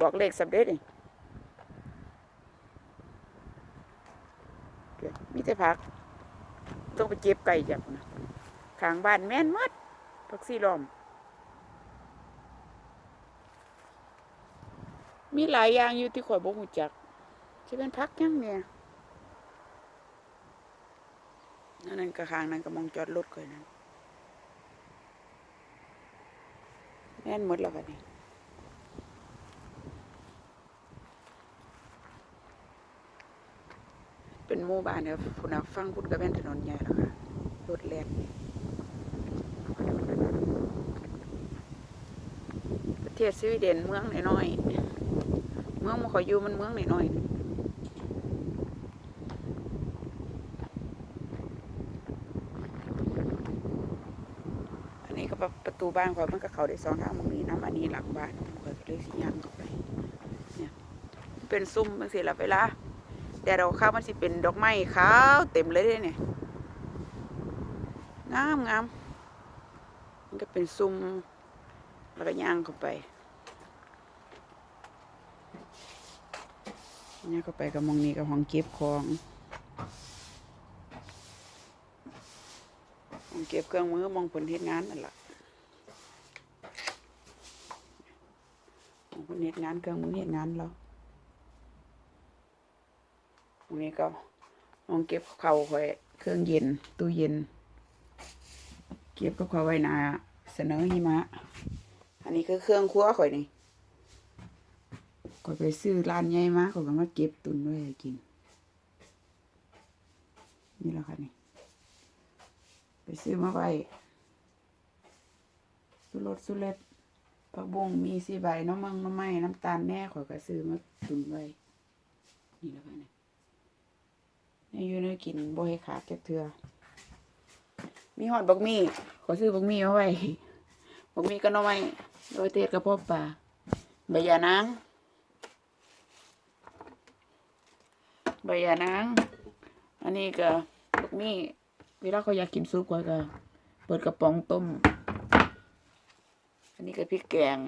บอกเลขสำเร็จนี่มีแต่ผัก ต้องไปเจ็บไก่จับนะขางบ้านแม่นหมดผักซี่ลอม มีหลายอย่างอยู่ที่ข่อยบ่ฮู้จักสิเป็นผักยังเนี่ยนั่นนั่นก็ข้างนั้นก็มองจอดรถข่อยนั่นแม่นหมดแล้วบัดนี้ เป็นหมู่บ้านเนี่ยพุ่นน่ะฟังพุ่นก็เป็นถนนใหญ่แล้วค่ะรถแล่นประเทศสวีเดนเมืองน้อยๆเมืองมันขออยู่มันเมืองน้อยๆอันนี้ก็ประประตูบ้านข่อยมันก็เขาได้สองทางมันมีน้ำอันนี้หลังบ้านข่อยก็เลยสิย่างเข้าไป เนี่ย เป็นซุ้มจังซี่ล่ะเวลา แต่ดอกข้าวมันสิเป็นดอกไม้ขาวเต็มเลยเด้เนี่ยงามงามมันก็เป็นซุ้มแล้วก็ย่างเข้าไปย่างเข้าไปกับมองนี้กับห้องเก็บของห้องเก็บเครื่องมือมองผลเฮ็ดงานนั่นแหละมองผลเฮ็ดงานเครื่องมือเฮ็ดงานเรา รงนี้ก็มองเก็บเขาไว้เครื่องเย็นตู้เย็น เก็บกับเขาไว้นาเสนอหิมะ อันนี้คือเครื่องครัวข่อยนี่ข่อยไปซื้อร้านใหญ่มาข่อยก็มาเก็บตุนไว้กิน นี่แหละค่ะนี่ ไปซื้อมาไว้สุรสสุเล็ดผักบุ้งมีสีใบน้ำมังน้ำไม้น้ำตาลแน่ข่อยก็ซื้อมาตุนไว้ นี่แหละค่ะนี่ นอยู่ในกินบ่ให้ขาดจักเทือมีหอดบักมี่ขอซื้อบักมี่มาไว้บักมี่ก็น้อยโดยเทศกระเพาะปลาใบยานางใบยานางอันนี้ก็บักมี่เวลาเขาอยากกินซุปก็ก็เปิดกระป๋องต้ม อันนี้ก็พริกแกง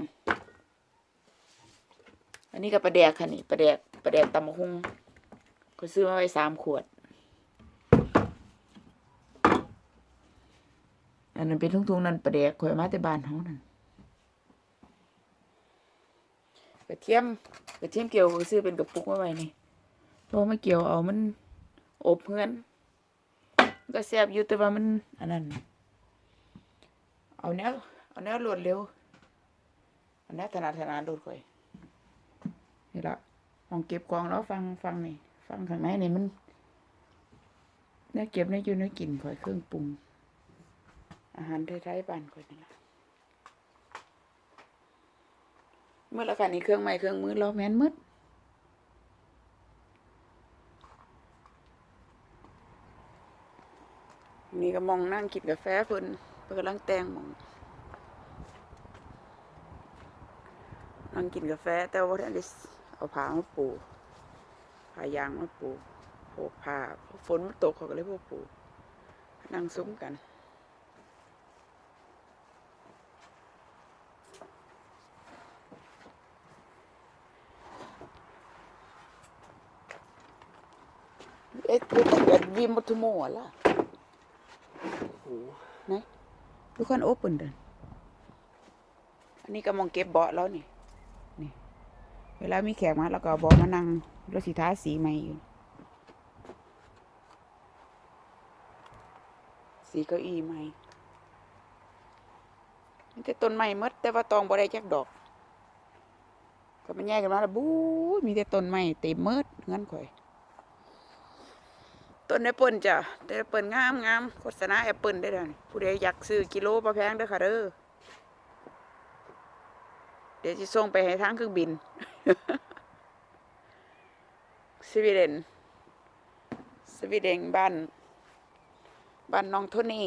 อันนี้ก็ปลาแดกค่ะนี่ปลาแดกปลาแดกตำบักหุ่งก็ซื้อมาไว้สามขวด อันนั้นเป็นทุ่งๆนั่นประเดกข่อยมาแต่บ้านเฮานั่นกระเทียมกระเทียมเกี่ยวซื้อเป็นกระปุกมาไว้นี่เพราะไม่เกี่ยวเอามันอบเพื่อนก็แซ่บอยู่แต่ว่ามันอันนั้น เอาแนวเอาแนวรวดเร็วเอาแนวถนัดถนัดโดดข่อยนี่ละมองเก็บกองแล้วฟังฟังนี่ ฟังข้างในนี่มันเนี่ยเก็บในอยู่ในกลิ่นข่อยเครื่องปรุง อาหารไทยๆบ้านข่อยนี่ละเมื่อละค่ะนี่เครื่องไม้เครื่องมือเราแม่นมืดนี่ก็มองนั่งกินกาแฟเพิ่นเพิ่นกำลังแต่งหมองนั่งกินกาแฟ แต่ว่าท่านได้เอาผ้ามาปูผ้ายางมาปูโพกผ้าฝนมันตกเขาก็เลยพวกปูนั่งซุ้มกัน เอ๊ะเอ๊ะตั้งแต่วีมทุโมะล่ะโอ้ไหนดูคันโอเปินเดินอันนี้ก็มองเก็บเบาะแล้วนี่ นี่ เวลามีแขกมาแล้วก็เอาเบาะมานั่งรถสีทาสีใหม่อยู่ สีเก้าอี้ใหม่มีแต่ต้นไม้หมดแต่ว่าตองบ่ได้จักดอกก็มันแยกกันมาแล้วบู๊ยมีแต่ต้นไม้เต็มหมดงั้นข่อย ต้นแอปเปิลจ้ะแต่แอปเปิลงามงามโฆษณาแอปเปิลได้เลยผู้ใดอยากซื้อกิโลบ่แพงเด้อค่ะเด้อเดี๋ยวจะส่งไปให้ทางเครื่องบินสวีเดนสวีเดนบ้านบ้านน้องโทนี่